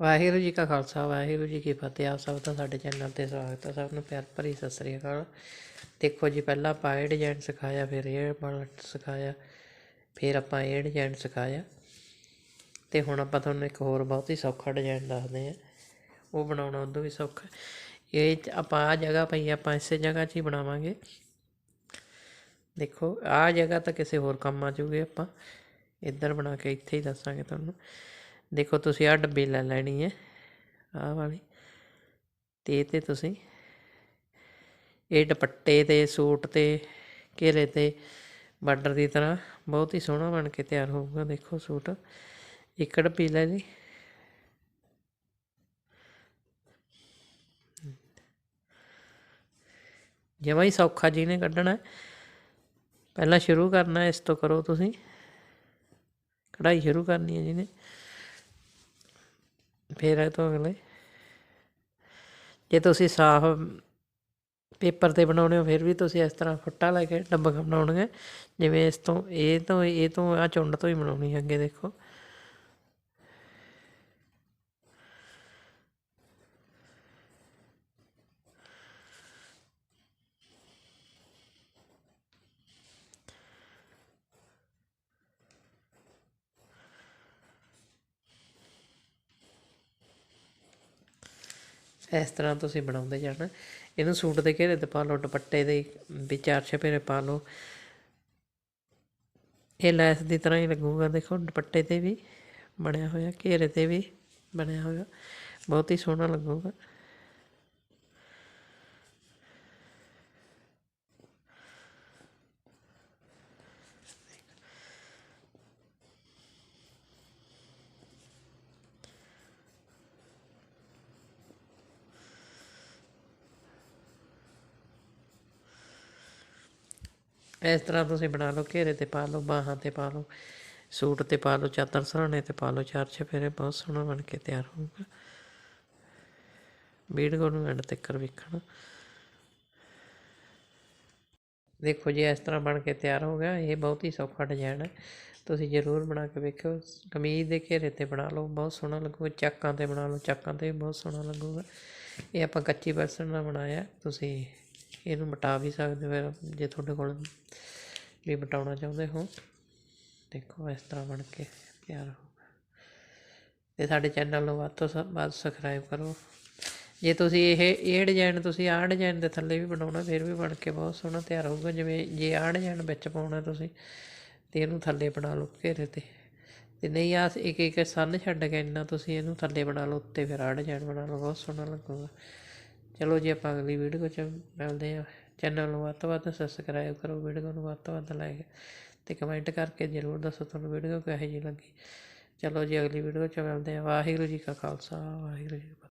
ਵਾਹਿਗੁਰੂ ਜੀ ਕਾ ਖਾਲਸਾ, ਵਾਹਿਗੁਰੂ ਜੀ ਕੀ ਫਤਿਹ। ਆਪ ਸਭ ਦਾ ਸਾਡੇ ਚੈਨਲ ਤੇ ਸਵਾਗਤ ਹੈ। ਸਭ ਨੂੰ ਪਿਆਰ ਭਰੀ ਸਤਿ ਸ੍ਰੀ ਅਕਾਲ। ਦੇਖੋ ਜੀ, ਪਹਿਲਾਂ ਆਪਾਂ ਇਹ ਡਿਜ਼ਾਈਨ ਸਿਖਾਇਆ, ਫਿਰ ਇਹ ਵਾਲਾ ਸਿਖਾਇਆ, ਫਿਰ ਆਪਾਂ ਇਹ ਡਿਜ਼ਾਈਨ ਸਿਖਾਇਆ। ਤੇ ਹੁਣ ਆਪਾਂ ਤੁਹਾਨੂੰ ਇੱਕ ਹੋਰ ਬਹੁਤ ਹੀ ਸੌਖਾ ਡਿਜ਼ਾਈਨ ਦੱਸਦੇ ਹਾਂ। ਉਹ ਬਣਾਉਣਾ ਉਦੋਂ ਵੀ ਸੌਖਾ ਇਹ ਆਪਾਂ ਆ ਜਗ੍ਹਾ ਪਈ ਆਪਾਂ ਇਸੇ ਜਗ੍ਹਾ 'ਚ ਹੀ ਬਣਾਵਾਂਗੇ। ਦੇਖੋ ਆ ਜਗ੍ਹਾ ਤਾਂ ਕਿਸੇ ਹੋਰ ਕੰਮ ਆ ਜੂਗੀ ਆਪਾਂ। ਇੱਧਰ ਬਣਾ ਕੇ ਇੱਥੇ ਹੀ ਦੱਸਾਂਗੇ ਤੁਹਾਨੂੰ। ਦੇਖੋ ਤੁਸੀਂ ਆਹ ਡੱਬੀ ਲੈ ਲੈਣੀ ਹੈ, ਆਹ ਵਾਲੀ। ਤੇ ਇਹ ਤੇ ਤੁਸੀਂ ਇਹ ਦੁਪੱਟੇ ਤੇ, ਸੂਟ ਤੇ, ਘੇਰੇ ਤੇ, ਬਾਰਡਰ ਦੀ ਤਰ੍ਹਾਂ ਬਹੁਤ ਹੀ ਸੋਹਣਾ ਬਣ ਕੇ ਤਿਆਰ ਹੋਊਗਾ, ਦੇਖੋ ਸੂਟ। ਇੱਕ ਡੱਬੀ ਲੈ ਲਈ। ਜਮਾਂ ਹੀ ਸੌਖਾ ਜੀ ਨੇ ਕੱਢਣਾ ਪਹਿਲਾਂ ਸ਼ੁਰੂ ਕਰਨਾ ਇਸ ਤੋਂ ਕਰੋ ਤੁਸੀਂ। ਕਢਾਈ ਸ਼ੁਰੂ ਕਰਨੀ ਹੈ ਜਿਹਨੇ। ਫਿਰ ਇਹ ਤੋਂ ਅਗਲੇ। ਜੇ ਤੁਸੀਂ ਸਾਫ਼ ਪੇਪਰ ਤੇ ਬਣਾਉਣੇ ਹੋ, ਫਿਰ ਵੀ ਤੁਸੀਂ ਇਸ ਤਰ੍ਹਾਂ ਫੁੱਟਾ ਲੈ ਕੇ ਡੱਬਾ ਬਣਾਉਣਗੇ। ਜਿਵੇਂ ਇਸ ਤੋਂ, ਇਹ ਤੋਂ ਇਹ ਤੋਂ ਆ ਚੁੰਡ ਤੋਂ ਹੀ ਬਣਾਉਣੀ ਹੈ ਅੱਗੇ ਦੇਖੋ। ਇਸ ਤਰ੍ਹਾਂ ਤੁਸੀਂ ਬਣਾਉਂਦੇ ਜਾਣਾ। ਇਹਨੂੰ ਸੂਟ ਦੇ ਘੇਰੇ ਤੇ ਪਾ ਲਓ, ਦੁਪੱਟੇ ਦੇ ਵੀ ਚਾਰ ਛਪੇਰੇ ਪਾ ਲਓ। ਇਹ ਲੈਸ ਦੀ ਤਰ੍ਹਾਂ ਹੀ ਲੱਗੂਗਾ, ਦੇਖੋ, ਦੁਪੱਟੇ ਤੇ ਵੀ ਬਣਿਆ ਹੋਇਆ, ਘੇਰੇ ਤੇ ਵੀ ਬਣਿਆ ਹੋਇਆ। ਬਹੁਤ ਹੀ ਸੋਹਣਾ ਲੱਗੂਗਾ। ਇਸ ਤਰ੍ਹਾਂ ਤੁਸੀਂ ਬਣਾ ਲਓ, ਘੇਰੇ ਤੇ ਪਾ ਲਓ, ਬਾਹਾਂ ਤੇ ਪਾ ਲਓ, ਸੂਟ ਤੇ ਪਾ ਲਓ, ਚਾਦਰ ਸਰਾਣੇ ਤੇ ਪਾ ਲਓ, ਚਾਰ ਛੇਫੇਰੇ ਬਹੁਤ ਸੋਹਣਾ ਬਣ ਕੇ ਤਿਆਰ ਹੋਊਗਾ। ਵੀਡੀਓ ਨੂੰ ਐਂਡ ਤੱਕ ਵੇਖਣਾ। ਦੇਖੋ ਜੀ, ਇਸ ਤਰ੍ਹਾਂ ਬਣ ਕੇ ਤਿਆਰ ਹੋ ਗਿਆ, ਇਹ ਬਹੁਤ ਹੀ ਸੌਖਾ ਡਿਜ਼ਾਈਨ ਹੈ। ਤੁਸੀਂ ਜ਼ਰੂਰ ਬਣਾ ਕੇ ਵੇਖਿਓ, ਕਮੀਜ਼ ਦੇ ਘੇਰੇ ਤੇ ਬਣਾ ਲਓ, ਬਹੁਤ ਸੋਹਣਾ ਲੱਗੂਗਾ, ਚੱਕਾਂ ਤੇ ਬਣਾ ਲਓ, ਚੱਕਾਂ ਤੇ ਵੀ ਬਹੁਤ ਸੋਹਣਾ ਲੱਗੂਗਾ। ਇਹ ਆਪਾਂ ਕੱਚੀ ਬਰਸਨ ਨਾਲ ਬਣਾਇਆ, ਤੁਸੀਂ ਇਹਨੂੰ ਮਿਟਾ ਵੀ ਸਕਦੇ ਹੋ ਫਿਰ ਜੇ ਤੁਹਾਡੇ ਕੋਲ ਵੀ ਮਿਟਾਉਣਾ ਚਾਹੁੰਦੇ ਹੋ। ਦੇਖੋ ਇਸ ਤਰ੍ਹਾਂ ਬਣ ਕੇ ਤਿਆਰ ਹੋਊਗਾ ਤੇ ਸਾਡੇ ਚੈਨਲ ਨੂੰ ਵੱਧ ਤੋਂ ਸ- ਵੱਧ ਸਬਸਕ੍ਰਾਈਬ ਕਰੋ। ਜੇ ਤੁਸੀਂ ਇਹ ਇਹ ਡਿਜ਼ਾਈਨ ਤੁਸੀਂ ਆਹ ਡਿਜ਼ਾਈਨ ਦੇ ਥੱਲੇ ਵੀ ਬਣਾਉਣਾ, ਫਿਰ ਵੀ ਬਣ ਕੇ ਬਹੁਤ ਸੋਹਣਾ ਤਿਆਰ ਹੋਊਗਾ। ਜਿਵੇਂ ਜੇ ਆਹ ਡਿਜ਼ਾਈਨ ਵਿੱਚ ਪਾਉਣਾ ਤੁਸੀਂ, ਤੇ ਇਹਨੂੰ ਥੱਲੇ ਬਣਾ ਲਓ ਘੇਰੇ ਤੇ। ਤੇ ਨਹੀਂ ਆ ਇੱਕ ਇੱਕ ਸੰਨ ਛੱਡ ਕੇ ਇੰਨਾ ਤੁਸੀਂ ਇਹਨੂੰ ਥੱਲੇ ਬਣਾ ਲਓ, ਉੱਤੇ ਫਿਰ ਆਹ ਡਿਜ਼ਾਈਨ ਬਣਾ ਲਓ, ਬਹੁਤ ਸੋਹਣਾ ਲੱਗੂਗਾ। ਚਲੋ ਜੀ ਆਪਾਂ ਅਗਲੀ ਵੀਡੀਓ 'ਚ ਮਿਲਦੇ ਹਾਂ। ਚੈਨਲ ਨੂੰ ਵੱਧ ਤੋਂ ਵੱਧ ਸਬਸਕ੍ਰਾਈਬ ਕਰੋ, ਵੀਡੀਓ ਨੂੰ ਵੱਧ ਤੋਂ ਵੱਧ ਲਾਈਕ ਅਤੇ ਕਮੈਂਟ ਕਰਕੇ ਜ਼ਰੂਰ ਦੱਸੋ ਤੁਹਾਨੂੰ ਵੀਡੀਓ ਕਿਹੋ ਜਿਹੀ ਲੱਗੀ। ਚਲੋ ਜੀ ਅਗਲੀ ਵੀਡੀਓ 'ਚ ਮਿਲਦੇ ਹਾਂ। ਵਾਹਿਗੁਰੂ ਜੀ ਕਾ ਖਾਲਸਾ, ਵਾਹਿਗੁਰੂ ਜੀ ਕੀ ਫਤਿਹ।